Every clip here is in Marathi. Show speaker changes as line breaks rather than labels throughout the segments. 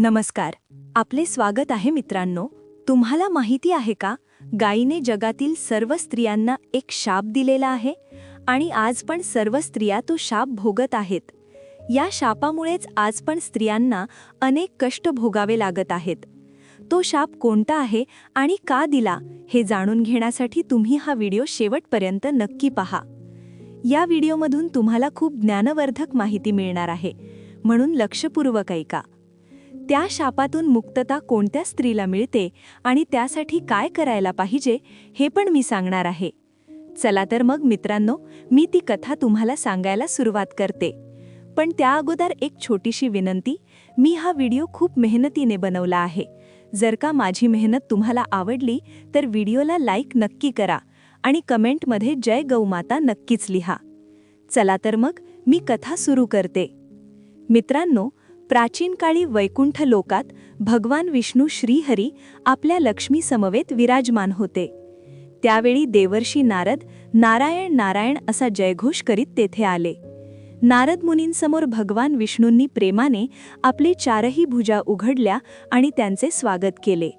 नमस्कार. आपले स्वागत आहे मित्रांनो. तुम्हाला माहिती आहे का? गायीने जगातील सर्व स्त्रियांना एक शाप दिलेला आहे आणि आज पण सर्व स्त्रिया तो शाप भोगत आहेत. या शापामुळेच आज पण स्त्रियांना अनेक कष्ट भोगावे लागत आहेत. तो शाप कोणता आहे आणि का दिला हे जाणून घेण्यासाठी तुम्ही हा व्हिडिओ शेवटपर्यंत नक्की पहा. या व्हिडिओमधून तुम्हाला खूप ज्ञानवर्धक माहिती मिळणार आहे. म्हणून लक्षपूर्वक ऐका. त्या शापातून मुक्तता कोणत्या स्त्रीला मिळते आणि त्यासाठी काय करायला पाहिजे हे पण मी सांगणार आहे. चला तर मग मित्रांनो मी ती कथा तुम्हाला सांगायला सुरुवात करते. पण त्या अगोदर एक छोटीशी विनंती मी हा व्हिडिओ खूप मेहनतीने बनवला आहे. जर का माझी मेहनत तुम्हाला आवडली तर व्हिडिओला लाईक नक्की करा आणि कमेंटमध्ये जय गौमाता नक्कीच लिहा. चला तर मग मी कथा सुरू करते. मित्रांनो प्राचीन काळी वैकुंठ लोकात भगवान विष्णू श्रीहरी आपल्या लक्ष्मी समवेत विराजमान होते. त्यावेळी देवर्षी नारद नारायण नारायण असा जयघोष करीत तेथे आले. नारद मुनींसमोर भगवान विष्णूंनी प्रेमाने आपली चारही भुजा उघडल्या आणि त्यांचे स्वागत केले.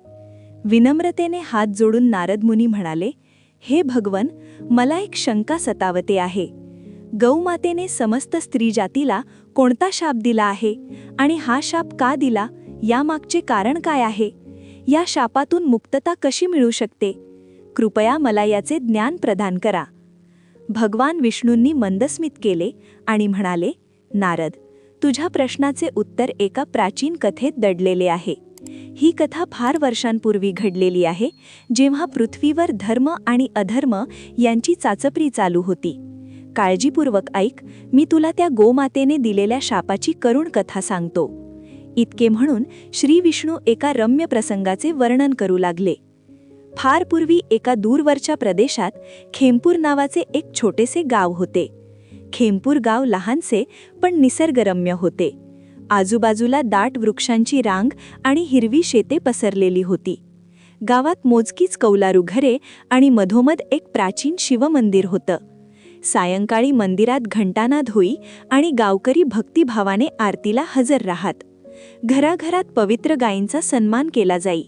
विनम्रतेने हात जोडून नारद मुनी म्हणाले हे भगवन मला एक शंका सतावते आहे. गौमातेने समस्त स्त्री जातीला कोणता शाप दिला आहे आणि हा शाप का दिला यामागचे कारण काय आहे? या शापातून मुक्तता कशी मिळू शकते? कृपया मला याचे ज्ञान प्रदान करा. भगवान विष्णूंनी मंदस्मित केले आणि म्हणाले नारद तुझ्या प्रश्नाचे उत्तर एका प्राचीन कथेत दडलेले आहे. ही कथा फार वर्षांपूर्वी घडलेली आहे जेव्हा पृथ्वीवर धर्म आणि अधर्म यांची चाचपरी चालू होती. काळजीपूर्वक ऐक मी तुला त्या गोमातेने दिलेल्या शापाची करुण कथा सांगतो. इतके म्हणून श्री विष्णू एका रम्य प्रसंगाचे वर्णन करू लागले. फार पूर्वी एका दूरवरच्या प्रदेशात खेमपूर नावाचे एक छोटेसे गाव होते. खेमपूर गाव लहानसे पण निसर्गरम्य होते. आजूबाजूला दाट वृक्षांची रांग आणि हिरवी शेते पसरलेली होती. गावात मोजकीच कौलारू घरे आणि मधोमध एक प्राचीन शिवमंदिर होतं. सायंकाळी मंदिरात घंटानाद होई आणि गावकरी भक्तिभावाने आरतीला हजर राहत. घराघरात पवित्र गायींचा सन्मान केला जाई.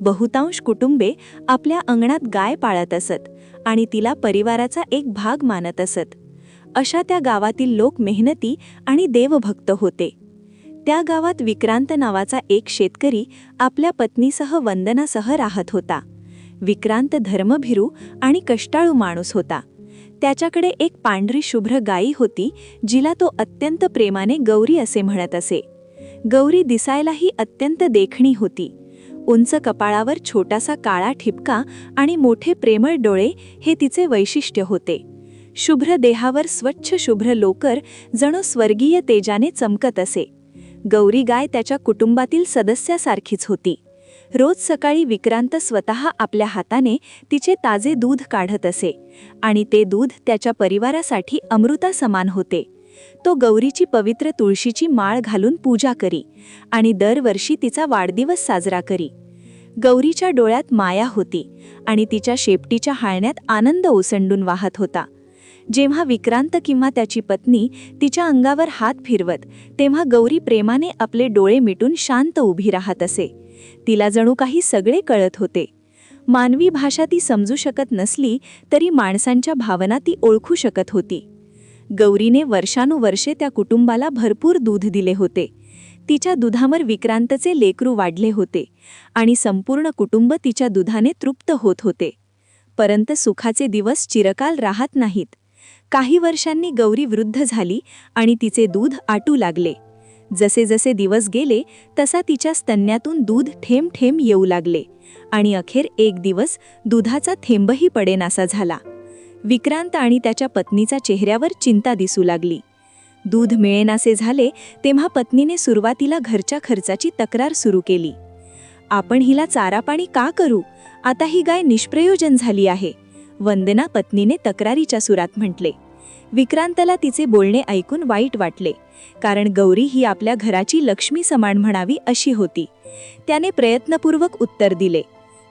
बहुतांश कुटुंबे आपल्या अंगणात गाय पाळत असत आणि तिला परिवाराचा एक भाग मानत असत. अशा त्या गावातील लोक मेहनती आणि देवभक्त होते. त्या गावात विक्रांत नावाचा एक शेतकरी आपल्या पत्नीसह वंदनासह राहत होता. विक्रांत धर्मभिरू आणि कष्टाळू माणूस होता. त्याच्याकडे एक पांढरी शुभ्र गायी होती जिला तो अत्यंत प्रेमाने गौरी असे म्हणत असे. गौरी दिसायलाही अत्यंत देखणी होती. उंच कपाळावर छोटासा काळा ठिपका आणि मोठे प्रेमळ डोळे हे तिचे वैशिष्ट्य होते. शुभ्र देहावर स्वच्छ शुभ्र लोकर जणू स्वर्गीय तेजाने चमकत असे. गौरी गाय त्याच्या कुटुंबातील सदस्यासारखीच होती. रोज सकाळी विक्रांत स्वतः आपल्या हाताने तिचे ताजे दूध काढत असे आणि ते दूध त्याच्या परिवारासाठी अमृता समान होते. तो गौरीची पवित्र तुळशीची माळ घालून पूजा करी आणि दरवर्षी तिचा वाढदिवस साजरा करी. गौरीच्या डोळ्यात माया होती आणि तिच्या शेपटीच्या हाळण्यात आनंद ओसंडून वाहत होता. जेव्हा विक्रांत किंवा त्याची पत्नी तिच्या अंगावर हात फिरवत तेव्हा गौरी प्रेमाने आपले डोळे मिटून शांत उभी राहत असे. तिला जणू काही सगळे कळत होते. मानवी भाषा ती समजू शकत नसली तरी माणसांच्या भावना ती ओळखू शकत होती. गौरीने वर्षानुवर्षे त्या कुटुंबाला भरपूर दूध दिले होते. तिच्या दुधावर विक्रांतचे लेकरू वाढले होते आणि संपूर्ण कुटुंब तिच्या दुधाने तृप्त होत होते. परंतु सुखाचे दिवस चिरकाल राहत नाहीत. काही वर्षांनी गौरी वृद्ध झाली आणि तिचे दूध आटू लागले. जसे जसे दिवस गेले तसा तिच्या स्तन्यातून दूध ठेम ठेम येऊ लागले आणि अखेर एक दिवस दुधाचा थेंबही पडेनासा झाला. विक्रांत आणि त्याच्या पत्नीचा चेहऱ्यावर चिंता दिसू लागली. दूध मिळेनासे झाले तेव्हा पत्नीने सुरुवातीला घरच्या खर्चाची तक्रार सुरू केली. आपण हिला चारापाणी का करू? आता ही गाय निष्प्रयोजन झाली आहे. वंदना पत्नीने तक्रारीच्या सुरात म्हटले. विक्रांतला तिचे बोलणे ऐकून वाईट वाटले कारण गौरी ही आपल्या घराची लक्ष्मी समान म्हणावी अशी होती. त्याने प्रयत्नपूर्वक उत्तर दिले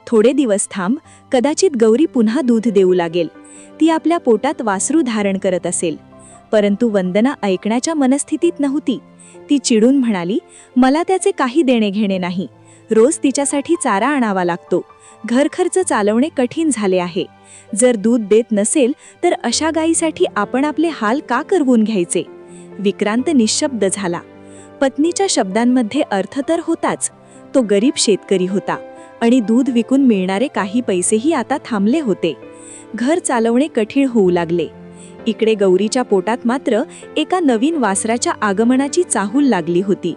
थोडे दिवस थांब कदाचित गौरी पुन्हा दूध देऊ लागेल. ती आपल्या पोटात वासरू धारण करत असेल. परंतु वंदना ऐकण्याच्या मनस्थितीत नव्हती. ती चिडून म्हणाली मला त्याचे काही देणे घेणे नाही. रोज तिच्यासाठी चारा आणावा लागतो. घरखर्च चालवणे कठीण झाले आहे. जर दूध देत नसेल तर अशा गायीसाठी आपण आपले हाल का करवून घ्यायचे? विक्रांत निशब्द झाला. पत्नीच्या शब्दांमध्ये अर्थ तर होताच. तो गरीब शेतकरी होता आणि दूध विकून मिळणारे काही पैसेही आता थांबले होते. घर चालवणे कठीण होऊ लागले. इकडे गौरीच्या पोटात मात्र एका नवीन वासराच्या आगमनाची चाहूल लागली होती.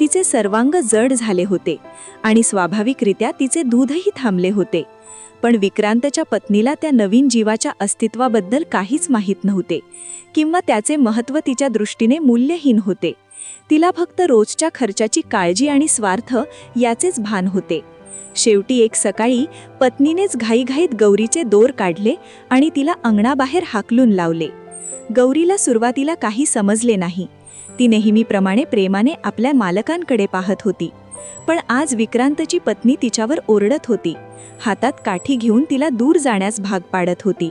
तिचे सर्वांग जड झाले होते आणि स्वाभाविकरित्या तिचे दूधही थांबले होते. पण विक्रांतच्या पत्नीला त्या नवीन जीवाच्या अस्तित्वाबद्दल काहीच माहीत नव्हते किंवा त्याचे महत्त्व तिच्या दृष्टीने मूल्यहीन होते. तिला फक्त रोजच्या खर्चाची काळजी आणि स्वार्थ याचेच भान होते. शेवटी एक सकाळी पत्नीनेच घाईघाईत गौरीचे दोर काढले आणि तिला अंगणाबाहेर हाकलून लावले. गौरीला सुरुवातीला काही समजले नाही. ती नेहमीप्रमाणे प्रेमाने आपल्या मालकांकडे पाहत होती. पण आज विक्रांतची पत्नी तिच्यावर ओरडत होती. हातात काठी घेऊन तिला दूर जाण्यास भाग पाडत होती.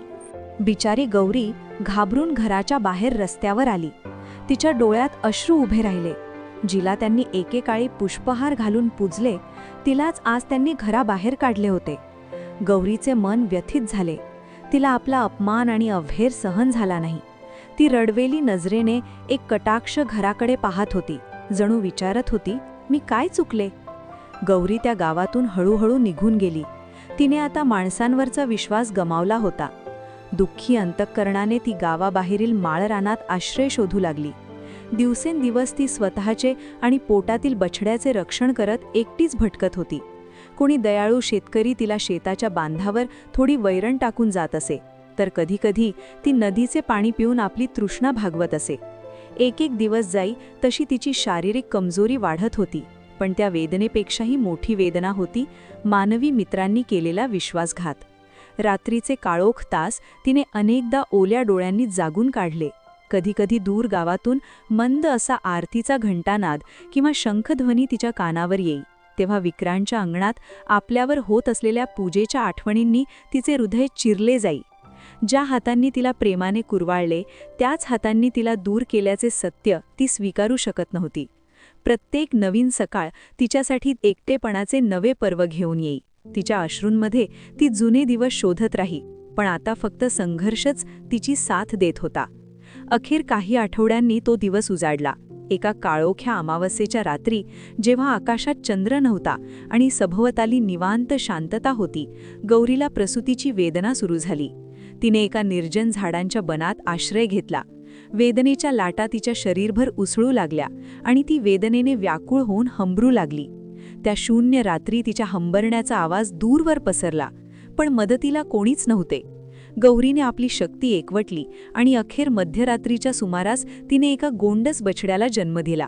बिचारी गौरी घाबरून घराच्या बाहेर रस्त्यावर आली. तिच्या डोळ्यात अश्रू उभे राहिले. जिला त्यांनी एकेकाळी पुष्पहार घालून पूजले तिलाच आज त्यांनी घराबाहेर काढले होते. गौरीचे मन व्यथित झाले. तिला आपला अपमान आणि अव्हेर सहन झाला नाही. ती रडवेली नजरेने एक कटाक्ष घराकडे पाहत होती. जणू विचारत होती मी काय चुकले? गौरी त्या गावातून हळूहळू निघून गेली. तिने आता माणसांवरचा विश्वास गमावला होता. दुःखी अंतःकरणाने ती गावाबाहेरील माळरानात आश्रय शोधू लागली. दिवसेंदिवस ती स्वतःचे आणि पोटातील बछड्याचे रक्षण करत एकटीच भटकत होती. कोणी दयाळू शेतकरी तिला शेताच्या बांधावर थोडी वैरण टाकून जात असे. तर कधीकधी ती नदीचे पाणी पिऊन आपली तृष्णा भागवत असे. एक एक दिवस जाई तशी तिची शारीरिक कमजोरी वाढत होती पण त्या वेदनेपेक्षाही मोठी वेदना होती मानवी मित्रांनी केलेला विश्वासघात. रात्रीचे काळोख तास तिने अनेकदा ओल्या डोळ्यांनी जागून काढले. कधीकधी दूर गावातून मंद असा आरतीचा घंटानाद किंवा शंखध्वनी तिच्या कानावर येई तेव्हा विक्रांच्या अंगणात आपल्यावर होत असलेल्या पूजेच्या आठवणींनी तिचे हृदय चिरले जाई. ज्या हातांनी तिला प्रेमाने कुरवाळले त्याच हातांनी तिला दूर केल्याचे सत्य ती स्वीकारू शकत नव्हती. प्रत्येक नवीन सकाळ तिच्यासाठी एकटेपणाचे नवे पर्व घेऊन येई. तिच्या अश्रूंमध्ये ती जुने दिवस शोधत राही पण आता फक्त संघर्षच तिची साथ देत होता. अखेर काही आठवड्यांनी तो दिवस उजाडला. एका काळोख्या अमावस्येच्या रात्री जेव्हा आकाशात चंद्र नव्हता आणि सभोवताली निवांत शांतता होती गौरीला प्रसूतीची वेदना सुरू झाली. तिने एका निर्जन झाडांच्या बनात आश्रय घेतला. वेदनेच्या लाटा तिच्या शरीरभर उसळू लागल्या आणि ती वेदनेने व्याकुळ होऊन हंबरू लागली. त्या शून्य रात्री तिच्या हंबरण्याचा आवाज दूरवर पसरला पण मदतीला कोणीच नव्हते. गौरीने आपली शक्ती एकवटली आणि अखेर मध्यरात्रीच्या सुमारास तिने एका गोंडस बछड्याला जन्म दिला.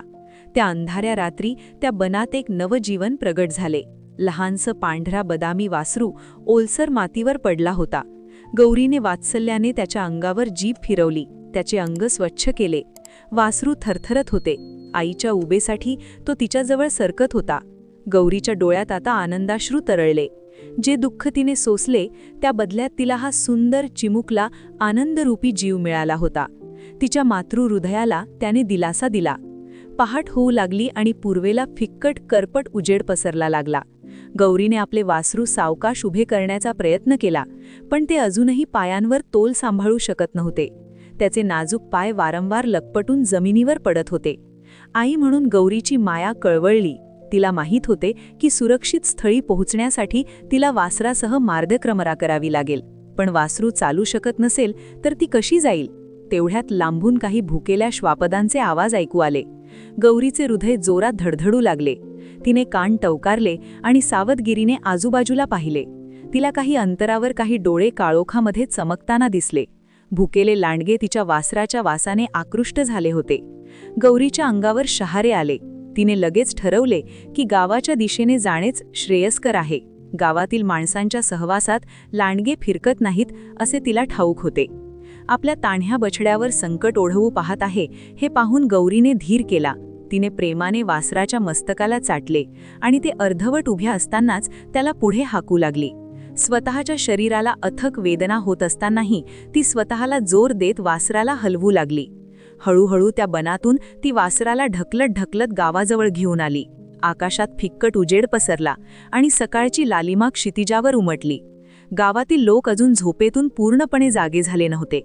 त्या अंधाऱ्या रात्री त्या बनात एक नवजीवन प्रगट झाले. लहानसं पांढरा बदामी वासरू ओलसर मातीवर पडला होता. गौरीने वात्सल्याने त्याच्या अंगावर जीभ फिरवली. त्याचे अंग स्वच्छ केले. वासरू थरथरत होते. आईच्या उबेसाठी तो तिच्याजवळ सरकत होता. गौरीच्या डोळ्यात आता आनंदाश्रू तरळले. जे दुःख तिने सोसले त्या बदल्यात तिला हा सुंदर चिमुकला आनंदरूपी जीव मिळाला होता. तिच्या मातृहृदयाला त्याने दिलासा दिला. पहाट होऊ लागली आणि पूर्वेला फिक्कट करपट उजेड पसरला लागला. गौरीने आपले वासरू सावकाश उभे करण्याचा प्रयत्न केला पण ते अजूनही पायांवर तोल सांभाळू शकत नव्हते. त्याचे नाजूक पाय वारंवार लकपटून जमिनीवर पडत होते. आई म्हणून गौरीची माया कळवळली. तिला माहीत होते की सुरक्षित स्थळी पोहोचण्यासाठी तिला वासरासह मार्गक्रमरा करावी लागेल. पण वासरू चालू शकत नसेल तर ती कशी जाईल? तेवढ्यात लांबून काही भुकेल्या श्वापदांचे आवाज ऐकू आले. गौरीचे हृदय जोरात धडधडू लागले. तिने कान टवकारले आणि सावधगिरीने आजूबाजूला पाहिले. तिला काही अंतरावर काही डोळे काळोखामध्ये चमकताना दिसले. भुकेले लांडगे तिच्या वासराच्या वासाने आकृष्ट झाले होते. गौरीच्या अंगावर शहारे आले. तिने लगेच ठरवले की गावाच्या दिशेने जाणेच श्रेयस्कर आहे. गावातील माणसांच्या सहवासात लांडगे फिरकत नाहीत असे तिला ठाऊक होते. आपल्या ताण्ह्या बछड्यावर संकट ओढवू पाहत आहे हे पाहून गौरीने धीर केला. तिने प्रेमाने वासराच्या मस्तकाला चाटले आणि ते अर्धवट उभ्या असतानाच त्याला पुढे हाकू लागली. स्वतःच्या शरीराला अथक वेदना होत असतानाही ती स्वतःला जोर देत वासराला हलवू लागली.
हळूहळू त्या बनातून ती वासराला ढकलत ढकलत गावाजवळ घेऊन आली. आकाशात फिक्कट उजेड पसरला आणि सकाळची लालिमा क्षितिजावर उमटली. गावातील लोक अजून झोपेतून पूर्णपणे जागे झाले नव्हते.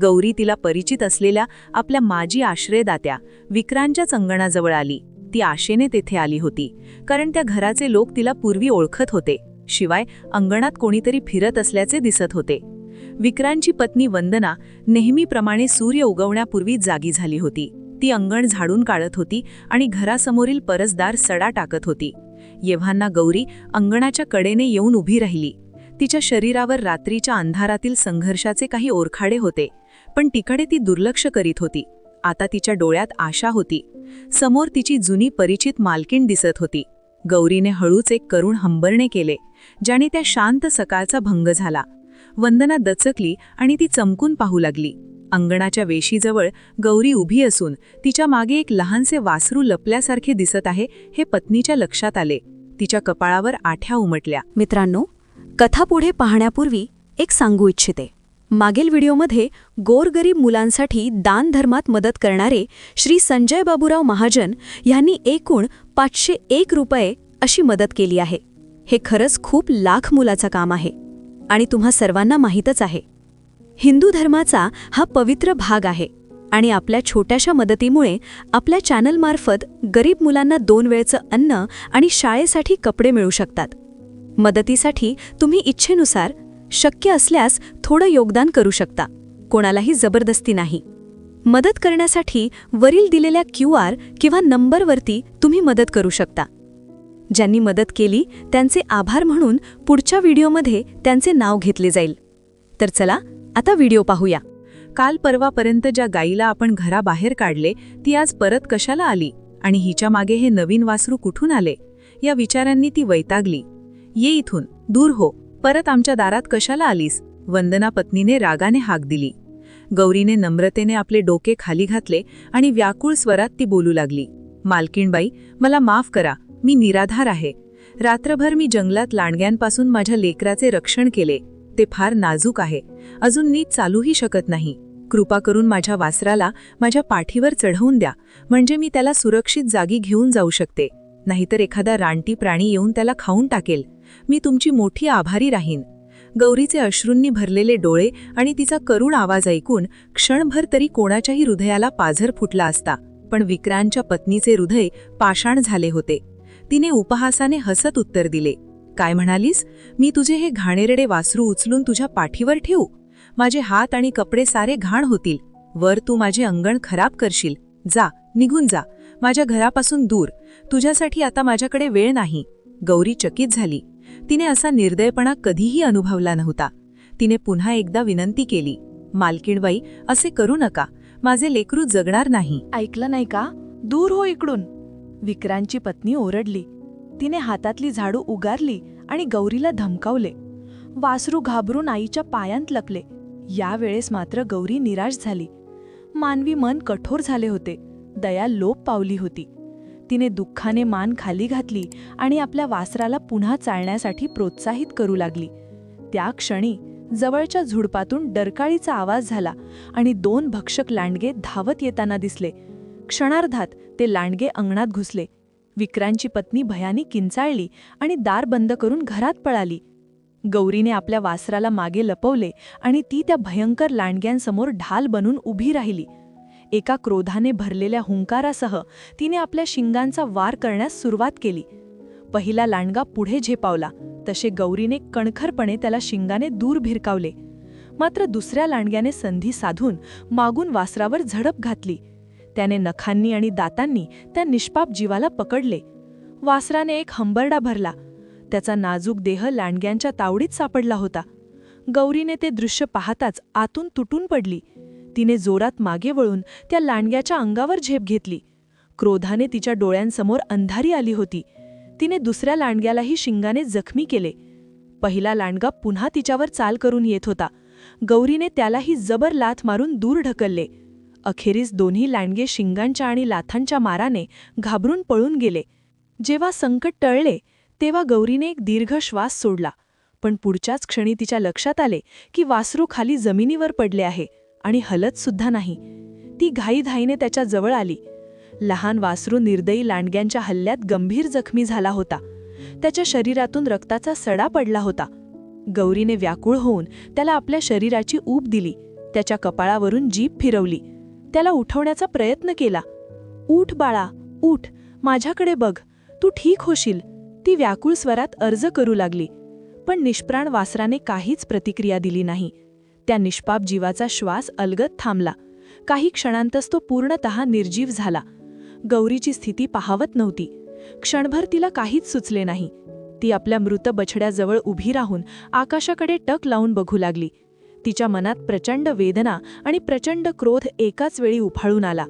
गौरी तिला परिचित असलेल्या आपल्या माजी आश्रयदात्या विक्रांच्याच अंगणाजवळ आली. ती आशेने तेथे आली होती कारण त्या घराचे लोक तिला पूर्वी ओळखत होते. शिवाय अंगणात कोणीतरी फिरत असल्याचे दिसत होते. विक्रांची पत्नी वंदना नेहमीप्रमाणे सूर्य उगवण्यापूर्वी जागी झाली होती. ती अंगण झाडून काढत होती आणि घरासमोरील परसदार सडा टाकत होती. येव्हांना गौरी अंगणाच्या कडेने येऊन उभी राहिली. तिच्या शरीरावर रात्रीच्या अंधारातील संघर्षाचे काही ओरखाडे होते. पण तिकडे ती दुर्लक्ष करीत होती. आता तिच्या डोळ्यात आशा होती. समोर तिची जुनी परिचित मालकीण दिसत होती. गौरीने हळूच एक करुण हंबरणे केले ज्याने त्या शांत सकाळचा भंग झाला. वंदना दचकली आणि ती चमकून पाहू लागली. अंगणाच्या वेशीजवळ गौरी उभी असून तिच्यामागे एक लहानसे वासरू लपल्यासारखे दिसत आहे हे पत्नीच्या लक्षात आले. तिच्या कपाळावर आठ्या उमटल्या.
मित्रांनो कथा पुढे पाहण्यापूर्वी एक सांगू इच्छिते. मागील व्हिडिओमध्ये गोरगरीब मुलांसाठी दानधर्मात मदत करणारे श्री संजय बाबूराव महाजन यांनी एकूण पाचशे एक रुपये अशी मदत केली आहे. हे खरंच खूप लाख मुलाचं काम आहे आणि तुम्हा सर्वांना माहीतच आहे. हिंदू धर्माचा हा पवित्र भाग आहे आणि आपल्या छोट्याशा मदतीमुळे आपल्या चॅनलमार्फत गरीब मुलांना दोन वेळचं अन्न आणि शाळेसाठी कपडे मिळू शकतात. मदतीसाठी तुम्ही इच्छेनुसार शक्य असल्यास थोडं योगदान करू शकता. कोणालाही जबरदस्ती नाही. मदत करण्यासाठी वरील दिलेल्या क्यू आर किंवा नंबरवरती तुम्ही मदत करू शकता. ज्यांनी मदत केली त्यांचे आभार म्हणून पुढच्या व्हिडिओमध्ये त्यांचे नाव घेतले जाईल. तर चला आता व्हिडिओ पाहूया.
काल परवापर्यंत ज्या गाईला आपण घराबाहेर काढले ती आज परत कशाला आली आणि हिच्या मागे हे नवीन वासरू कुठून आले? या विचारांनी ती वैतागली. ये इथून दूर हो. परत आमच्या दारात कशाला आलीस? वंदना पत्नीने रागाने हाक दिली. गौरीने नम्रतेने आपले डोके खाली घातले आणि व्याकुळ स्वरात ती बोलू लागली. मालकीणबाई मला माफ करा मी निराधार आहे. रात्रभर मी जंगलात लांडग्यांपासून माझ्या लेकराचे रक्षण केले. ते फार नाजूक आहे. अजून नीट चालूही शकत नाही. कृपा करून माझ्या वासराला माझ्या पाठीवर चढवून द्या. म्हणजे मी त्याला सुरक्षित जागी घेऊन जाऊ शकते. नाहीतर एखादा रानटी प्राणी येऊन त्याला खाऊन टाकेल. मी तुमची मोठी आभारी राहीन. गौरीचे अश्रूंनी भरलेले डोळे आणि तिचा करुण आवाज ऐकून क्षणभर तरी कोणाच्याही हृदयाला पाझर फुटला असता पण विक्रांतच्या पत्नीचे हृदय पाषाण झाले होते. तिने उपहासाने हसत उत्तर दिले काय म्हणालीस? मी तुझे हे घाणेरडे वासरू उचलून तुझ्या पाठीवर ठेवू? माझे हात आणि कपडे सारे घाण होतील. वर तू माझे अंगण खराब करशील. जा निघून जा. माझ्या घरापासून दूर. तुझ्यासाठी आता माझ्याकडे वेळ नाही. गौरी चकित झाली. तिने असा निर्दयपणा कधीही अनुभवला नव्हता. तिने पुन्हा एकदा विनंती केली मालकीणबाई असे करू नका. माझे लेकरू जगणार नाही.
ऐकलं नाही का? दूर हो इकडून. विक्रांतची पत्नी ओरडली. तिने हातातली झाडू उगारली आणि गौरीला धमकावले. वासरू घाबरून आईच्या पायांत लकले यावेळेस मात्र गौरी निराश झाली. मानवी मन कठोर झाले होते. दया लोप पावली होती. तिने दुःखाने मान खाली घातली आणि आपल्या वासराला पुन्हा चालण्यासाठी प्रोत्साहित करू लागली. त्या क्षणी जवळच्या झुडपातून डरकाळीचा आवाज झाला आणि दोन भक्षक लांडगे धावत येताना दिसले. क्षणार्धात ते लांडगे अंगणात घुसले. विक्रांची पत्नी भयानी किंचाळली आणि दार बंद करून घरात पळाली. गौरीने आपल्या वासराला मागे लपवले आणि ती त्या भयंकर लांडग्यांसमोर ढाल बनून उभी राहिली. एका क्रोधाने भरलेल्या हुंकारासह तिने आपल्या शिंगांचा वार करण्यास सुरुवात केली. पहिला लांडगा पुढे झेपावला तसे गौरीने कणखरपणे त्याला शिंगाने दूर भिरकावले. मात्र दुसऱ्या लांडग्याने संधी साधून मागून वासरावर झडप घातली. त्याने नखांनी आणि दातांनी त्या निष्पाप जीवाला पकडले. वासराने एक हंबरडा भरला. त्याचा नाजूक देह लांडग्यांच्या तावडीत सापडला होता. गौरीने ते दृश्य पाहताच आतून तुटून पडली. तिने जोरात मागे वळून त्या लांडग्याच्या अंगावर झेप घेतली. क्रोधाने तिच्या डोळ्यांसमोर अंधारी आली होती. तिने दुसऱ्या लांडग्यालाही शिंगाने जखमी केले. पहिला लांडगा पुन्हा तिच्यावर चाल करून येत होता. गौरीने त्यालाही जबर लाथ मारून दूर ढकलले. अखेरीस दोन्ही लांडगे शिंगांच्या आणि लाथांच्या माराने घाबरून पळून गेले. जेव्हा संकट टळले तेव्हा गौरीने एक दीर्घ श्वास सोडला. पण पुढच्याच क्षणी तिच्या लक्षात आले की वासरू खाली जमिनीवर पडले आहे. आणि हलत सुद्धा नाही. ती घाईघाईने त्याच्याजवळ आली. लहान वासरू निर्दयी लांडग्यांच्या हल्ल्यात गंभीर जखमी झाला होता. त्याच्या शरीरातून रक्ताचा सडा पडला होता. गौरीने व्याकुळ होऊन त्याला आपल्या शरीराची ऊब दिली. त्याच्या कपाळावरून जीभ फिरवली. त्याला उठवण्याचा प्रयत्न केला. उठ बाळा उठ. माझ्याकडे बघ. तू ठीक होशील. ती व्याकुळ स्वरात अर्ज करू लागली. पण निष्प्राण वासराने काहीच प्रतिक्रिया दिली नाही. त्या निष्पाप जीवाचा श्वास अलगत थांबला. काही क्षणांतच तो पूर्णतः निर्जीव झाला. गौरीची स्थिती पाहावत नव्हती. क्षणभर तिला काहीच सुचले नाही. ती आपल्या मृत बछड्याजवळ उभी राहून आकाशाकडे टक लावून बघू लागली. तिच्या मनात प्रचंड वेदना आणि प्रचंड क्रोध एकाच वेळी उफाळून आला.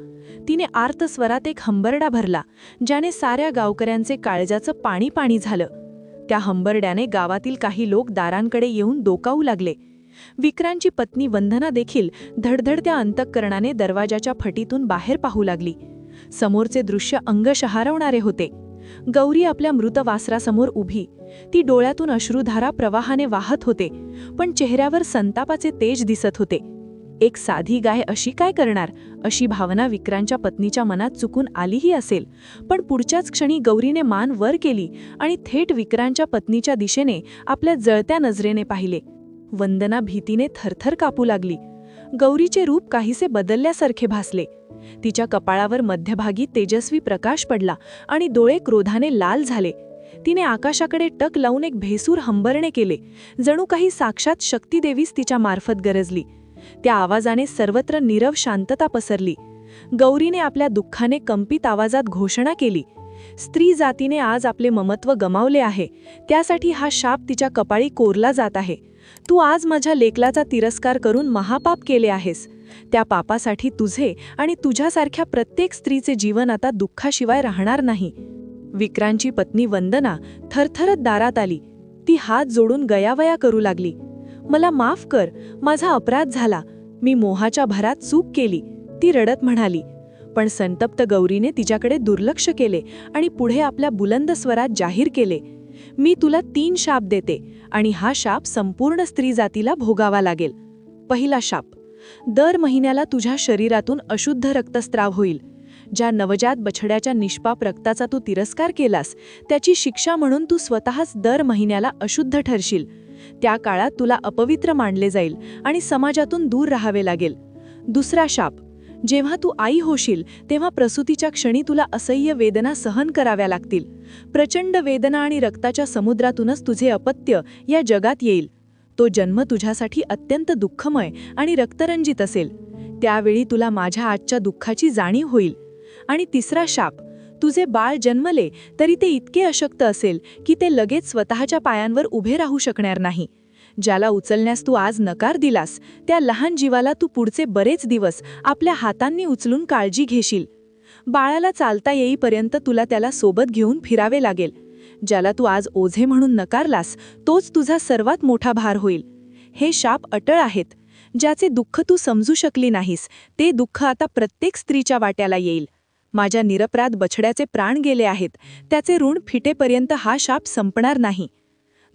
तिने आर्तस्वरात एक हंबरडा भरला ज्याने साऱ्या गावकऱ्यांचे काळजाचं पाणी पाणी झालं. त्या हंबरड्याने गावातील काही लोक दारांकडे येऊन डोकावू लागले. विक्रांची पत्नी वंदना देखील धडधडत्या अंतःकरणाने दरवाजाच्या फटीतून बाहेर पाहू लागली. समोरचे दृश्य अंग शहारवणारे होते. गौरी आपल्या मृत वासरासमोर उभी. ती डोळ्यातून अश्रुधारा प्रवाहाने वाहत होते पण चेहऱ्यावर संतापाचे तेज दिसत होते. एक साधी गाय अशी काय करणार? अशी भावना विक्रांच्या पत्नीच्या मनात चुकून आलीही असेल. पण पुढच्याच क्षणी गौरीने मान वर केली आणि थेट विक्रांच्या पत्नीच्या दिशेने आपल्या जळत्या नजरेने पाहिले. वंदना भीतीने थरथर कापू लागली. गौरीचे रूप काहीसे बदलल्यासारखे भासले. तिच्या कपाळावर मध्यभागी तेजस्वी प्रकाश पडला आणि डोळे क्रोधाने लाल झाले. तिने आकाशाकडे टक लावून एक भेसूर हंबरणे केले. जणू काही साक्षात शक्तीदेवीस तिच्या मार्फत गरजली. त्या आवाजाने सर्वत्र नीरव शांतता पसरली. गौरीने आपल्या दुःखाने कंपित आवाजात घोषणा केली. स्त्री जातीने आज आपले ममत्व गमावले आहे. त्यासाठी हा शाप तिच्या कपाळी कोरला जात आहे. तू आज माझ्या लेकलाचा तिरस्कार करून महापाप केले आहेस. त्या पापासाठी तुझे आणि तुझ्यासारख्या प्रत्येक स्त्रीचे जीवन आता दुःखाशिवाय राहणार नाही. विक्रांची पत्नी वंदना थरथरत दारात आली. ती हात जोडून गयावया करू लागली. मला माफ कर माझा अपराध झाला. मी मोहाच्या भरात चूक केली. ती रडत म्हणाली. पण संतप्त गौरीने तिच्याकडे दुर्लक्ष केले आणि पुढे आपल्या बुलंद स्वरात जाहीर केले. मी तुला तीन शाप देते आणि हा शाप संपूर्ण स्त्री जातीला भोगावा लागेल. पहिला शाप दर महिन्याला तुझ्या शरीरातून अशुद्ध रक्तस्त्राव होईल. ज्या नवजात बछड्याच्या निष्पाप रक्ताचा तू तिरस्कार केलास त्याची शिक्षा म्हणून तू स्वतःच दर महिन्याला अशुद्ध ठरशील. त्या काळात तुला अपवित्र मानले जाईल आणि समाजातून दूर राहावे लागेल. दुसरा शाप जेव्हा तू आई होशील तेव्हा प्रसूतीच्या क्षणी तुला असह्य वेदना सहन कराव्या लागतील. प्रचंड वेदना आणि रक्ताच्या समुद्रातूनच तुझे अपत्य या जगात येईल. तो जन्म तुझ्यासाठी अत्यंत दुःखमय आणि रक्तरंजित असेल. त्यावेळी तुला माझ्या आजच्या दुःखाची जाणीव होईल. आणि तिसरा शाप तुझे बाळ जन्मले तरी ते इतके अशक्त असेल की ते लगेच स्वतःच्या पायांवर उभे राहू शकणार नाही. ज्याला उचलण्यास तू आज नकार दिलास त्या लहान जीवाला तू पुढचे बरेच दिवस आपल्या हातांनी उचलून काळजी घेशील. बाळाला चालता येईपर्यंत तुला त्याला सोबत घेऊन फिरावे लागेल. ज्याला तू आज ओझे म्हणून नकारलास तोच तुझा सर्वात मोठा भार होईल. हे शाप अटळ आहेत. ज्याचे दुःख तू समजू शकली नाहीस ते दुःख आता प्रत्येक स्त्रीच्या वाट्याला येईल. माझ्या निरपराध बछड्याचे प्राण गेले आहेत. त्याचे ऋण फिटेपर्यंत हा शाप संपणार नाही.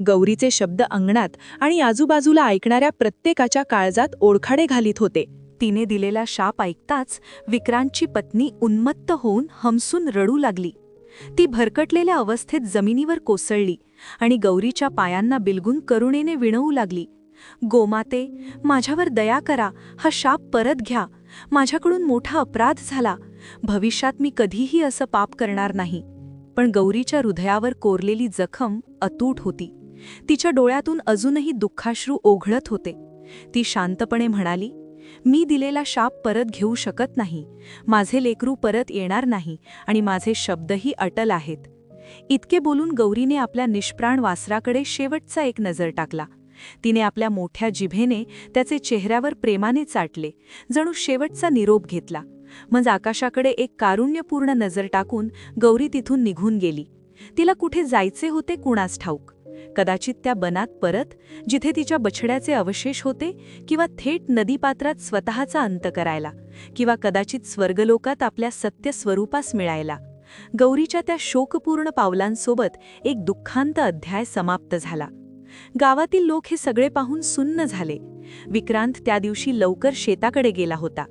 गौरीचे शब्द अंगणात आणि आजूबाजूला ऐकणाऱ्या प्रत्येकाच्या काळजात ओळखाडे घालीत होते.
तिने दिलेला शाप ऐकताच विक्रांतची पत्नी उन्मत्त होऊन हमसून रडू लागली. ती भरकटलेल्या अवस्थेत जमिनीवर कोसळली आणि गौरीच्या पायांना बिलगून करुणेने विणवू लागली. गोमाते माझ्यावर दया करा हा शाप परत घ्या. माझ्याकडून मोठा अपराध झाला. भविष्यात मी कधीही असं पाप करणार नाही. पण गौरीच्या हृदयावर कोरलेली जखम अतूट होती. तिच्या डोळ्यातून अजूनही दुःखाश्रू ओघळत होते. ती शांतपणे म्हणाली मी दिलेला शाप परत घेऊ शकत नाही. माझे लेकरू परत येणार नाही आणि माझे शब्दही अटल आहेत. इतके बोलून गौरीने आपल्या निष्प्राण वासराकडे शेवटचा एक नजर टाकला. तिने आपल्या मोठ्या जिभेने त्याचे चेहऱ्यावर प्रेमाने चाटले. जणू शेवटचा निरोप घेतला. मग आकाशाकडे एक कारुण्यपूर्ण नजर टाकून गौरी तिथून निघून गेली. तिला कुठे जायचे होते कुणास ठाऊक? कदाचित त्या बनात परत जिथे तिच्या बछड्याचे अवशेष होते किंवा थेट नदीपात्रात स्वतःचा अंत करायला किंवा कदाचित स्वर्गलोकात आपल्या सत्य स्वरूपास मिळायला. गौरीच्या त्या शोकपूर्ण पावलांसोबत एक दुःखांत अध्याय समाप्त झाला. गावातील लोक हे सगळे पाहून सुन्न झाले. विक्रांत त्या दिवशी लवकर शेताकडे गेला होता.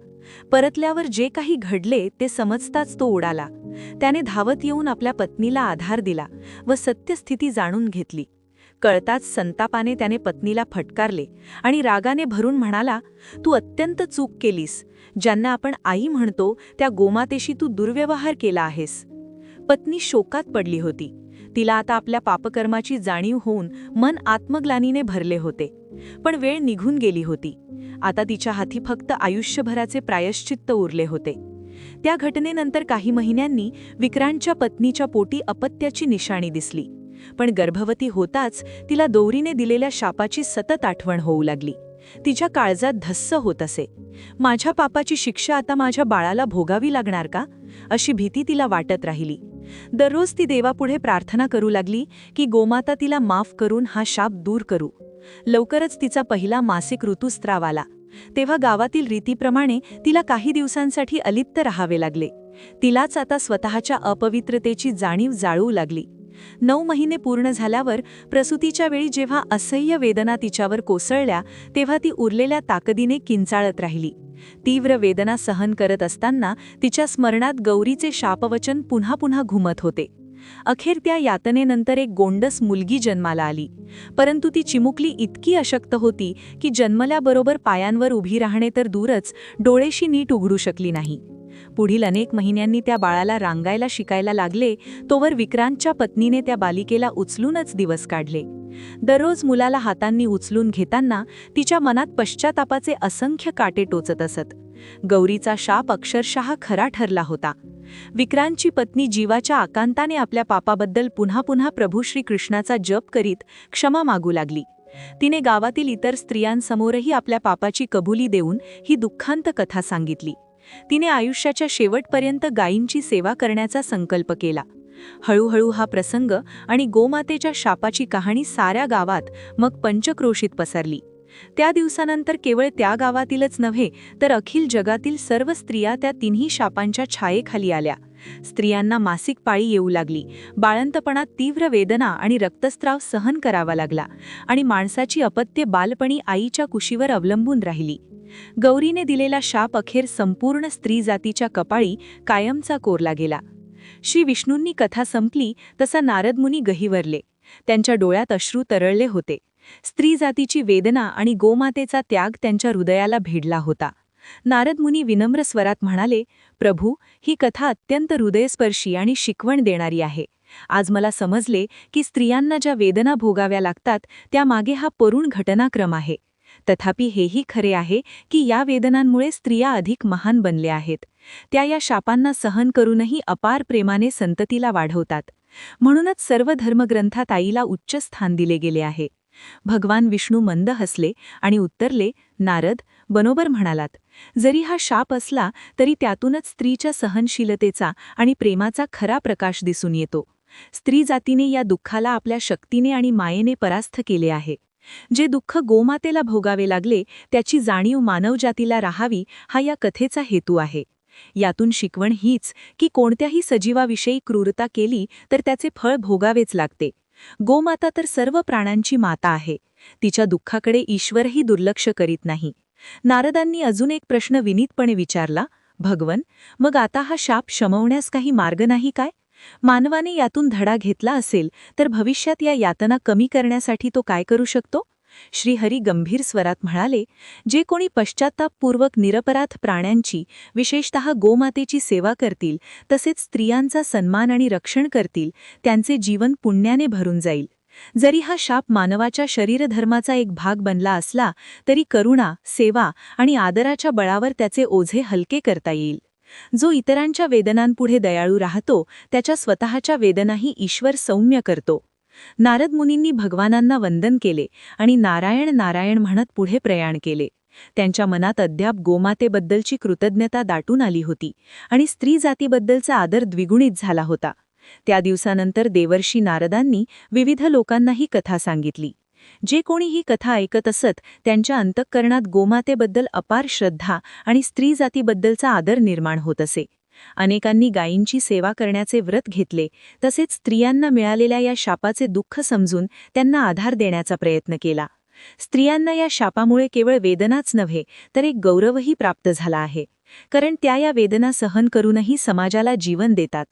परतल्यावर जे काही घडले ते समजताच तो उडाला. त्याने धावत येऊन आपल्या पत्नीला आधार दिला व सत्यस्थिती जाणून घेतली. कळताच संतापाने त्याने पत्नीला फटकारले आणि रागाने भरून म्हणाला तू अत्यंत चूक केलीस. ज्यांना आपण आई म्हणतो त्या गोमातेशी तू दुर्व्यवहार केला आहेस. पत्नी शोकात पडली होती. तिला आता आपल्या पापकर्माची जाणीव होऊन मन आत्मग्लानीने भरले होते. पण वेळ निघून गेली होती. आता तिच्या हाती फक्त आयुष्यभराचे प्रायश्चित्त उरले होते. त्या घटनेनंतर काही महिन्यांनी विक्रांतच्या पत्नीच्या पोटी अपत्याची निशाणी दिसली. पण गर्भवती होताच तिला दोरीने दिलेल्या शापाची सतत आठवण होऊ लागली. तिच्या काळजात धस्स होत असे. माझ्या पापाची शिक्षा आता माझ्या बाळाला भोगावी लागणार का? अशी भीती तिला वाटत राहिली. दररोज ती देवापुढे प्रार्थना करू लागली की गोमाता तिला माफ करून हा शाप दूर करू. लवकरच तिचा पहिला मासिक ऋतुस्त्राव आला. तेव्हा गावातील रीतीप्रमाणे तिला काही दिवसांसाठी अलिप्त राहावे लागले. तिलाच आता स्वतःच्या अपवित्रतेची जाणीव जाळू लागली. नऊ महिने पूर्ण झाल्यावर प्रसूतीच्या वेळी जेव्हा असह्य वेदना तिच्यावर कोसळल्या तेव्हा ती उरलेल्या ताकदीने किंचाळत राहिली. तीव्र वेदना सहन करत असताना तिच्या स्मरणात गौरीचे शापवचन पुन्हा पुन्हा घुमत होते. अखेर त्या यातनेनंतर एक गोंडस मुलगी जन्माला आली. परंतु ती चिमुकली इतकी अशक्त होती की जन्मल्याबरोबर पायांवर उभी राहणे तर दूरच डोळेशी नीट उघडू शकली नाही. पुढील अनेक महिन्यांनी त्या बाळाला रांगायला शिकायला लागले तोवर विक्रांतच्या पत्नीने त्या बालिकेला उचलूनच दिवस काढले. दररोज मुलाला हातांनी उचलून घेताना तिच्या मनात पश्चातापाचे असंख्य काटे टोचत असत. गौरीचा शाप अक्षरशः खरा ठरला होता. विक्रांतची पत्नी जीवाच्या आकांताने आपल्या पापाबद्दल पुन्हा पुन्हा प्रभू श्रीकृष्णाचा जप करीत क्षमा मागू लागली. तिने गावातील इतर स्त्रियांसमोरही आपल्या पापाची कबुली देऊन ही दुःखांत कथा सांगितली. तिने आयुष्याच्या शेवटपर्यंत गायींची सेवा करण्याचा संकल्प केला. हळूहळू हा प्रसंग आणि गोमातेच्या शापाची कहाणी साऱ्या गावात मग पंचक्रोशीत पसरली. त्या दिवसानंतर केवळ त्या गावातीलच नव्हे तर अखिल जगातील सर्व स्त्रिया त्या तिन्ही शापांच्या छायेखाली आल्या. स्त्रियांना मासिक पाळी येऊ लागली. बाळंतपणात तीव्र वेदना आणि रक्तस्त्राव सहन करावा लागला आणि माणसाची अपत्य बालपणी आईच्या कुशीवर अवलंबून राहिली. गौरीने दिलेला शाप अखेर संपूर्ण स्त्री जातीच्या कपाळी कायमचा कोरला गेला. श्री विष्णूंनी कथा संपली तसा नारदमुनी गहिवरले. त्यांच्या डोळ्यात अश्रू तरळले होते. स्त्री जातीची वेदना आणि गोमातेचा त्याग त्यांच्या हृदयाला भेडला होता. नारदमुनी विनम्र स्वरात म्हणाले प्रभू ही कथा अत्यंत हृदयस्पर्शी आणि शिकवण देणारी आहे. आज मला समजले की स्त्रियांना ज्या वेदना भोगाव्या लागतात त्यामागे हा परुण घटनाक्रम आहे. तथापि हेही खरे आहे की या वेदनांमुळे स्त्रिया अधिक महान बनल्या आहेत. त्या या शापांना सहन करूनही अपार प्रेमाने संततीला वाढवतात. म्हणूनच सर्व धर्मग्रंथात आईला उच्च स्थान दिले गेले आहे. भगवान विष्णू मंद हसले आणि उत्तरले नारद बरोबर म्हणालात. जरी हा शाप असला तरी त्यातूनच स्त्रीच्या सहनशीलतेचा आणि प्रेमाचा खरा प्रकाश दिसून येतो. स्त्री जातीने या दुःखाला आपल्या शक्तीने आणि मायेने परास्थ केले आहे. जे दुःख गोमातेला भोगावे लागले त्याची जाणीव मानवजातीला राहावी हा या कथेचा हेतू आहे. यातून शिकवण हीच की कोणत्याही सजीवाविषयी क्रूरता केली तर त्याचे फळ भोगावेच लागते. गोमाता तर सर्व प्राण्यांची माता आहे. तिच्या दुःखाकडे ईश्वरही दुर्लक्ष करीत नाही. नारदांनी अजून एक प्रश्न विनीतपणे विचारला भगवन मग आता हा शाप शमवण्यास काही मार्ग नाही काय? मानवाने यातून धडा घेतला असेल तर भविष्यात या यातना कमी करण्यासाठी तो काय करू शकतो? श्रीहरी गंभीर स्वरात म्हणाले जे कोणी पश्चातापपूर्वक निरपराध प्राण्यांची विशेषतः गोमातेची सेवा करतील तसेच स्त्रियांचा सन्मान आणि रक्षण करतील त्यांचे जीवन पुण्याने भरून जाईल. जरी हा शाप मानवाच्या शरीरधर्माचा एक भाग बनला असला तरी करुणा सेवा आणि आदराच्या बळावर त्याचे ओझे हलके करता येईल. जो इतरांच्या वेदनांपुढे दयाळू राहतो त्याच्या स्वतःच्या वेदनाही ईश्वर सौम्य करतो. नारद मुनींनी भगवानांना वंदन केले आणि नारायण नारायण म्हणत पुढे प्रयाण केले. त्यांच्या मनात अद्याप गोमातेबद्दलची कृतज्ञता दाटून आली होती आणि स्त्री जातीबद्दलचा आदर द्विगुणित झाला होता. त्या दिवसानंतर देवर्षी नारदांनी विविध लोकांनाही कथा सांगितली. जे कोणी ही कथा ऐकत असत त्यांच्या अंतःकरणात गोमातेबद्दल अपार श्रद्धा आणि स्त्री जातीबद्दलचा आदर निर्माण होत असे. अनेकांनी गायींची सेवा करण्याचे व्रत घेतले तसेच स्त्रियांना मिळालेल्या या शापाचे दुःख समजून त्यांना आधार देण्याचा प्रयत्न केला.
स्त्रियांना या शापामुळे केवळ वेदनाच नव्हे तर एक गौरवही प्राप्त झाला आहे. कारण त्या या वेदना सहन करूनही समाजाला जीवन देतात.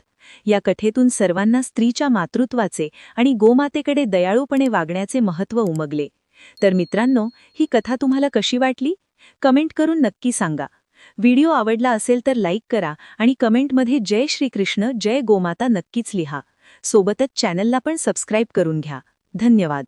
या कथेतून सर्वांना स्त्रीच्या मातृत्वाचे आणि गोमातेकडे दयाळूपणे वागण्याचे महत्त्व उमगले. तर मित्रांनो ही कथा तुम्हाला कशी वाटली? कमेंट करून नक्की सांगा. व्हिडिओ आवडला असेल तर लाईक करा आणि कमेंटमध्ये जय श्रीकृष्ण जय गोमाता नक्कीच लिहा. सोबतच चॅनलला पण सबस्क्राईब करून घ्या. धन्यवाद.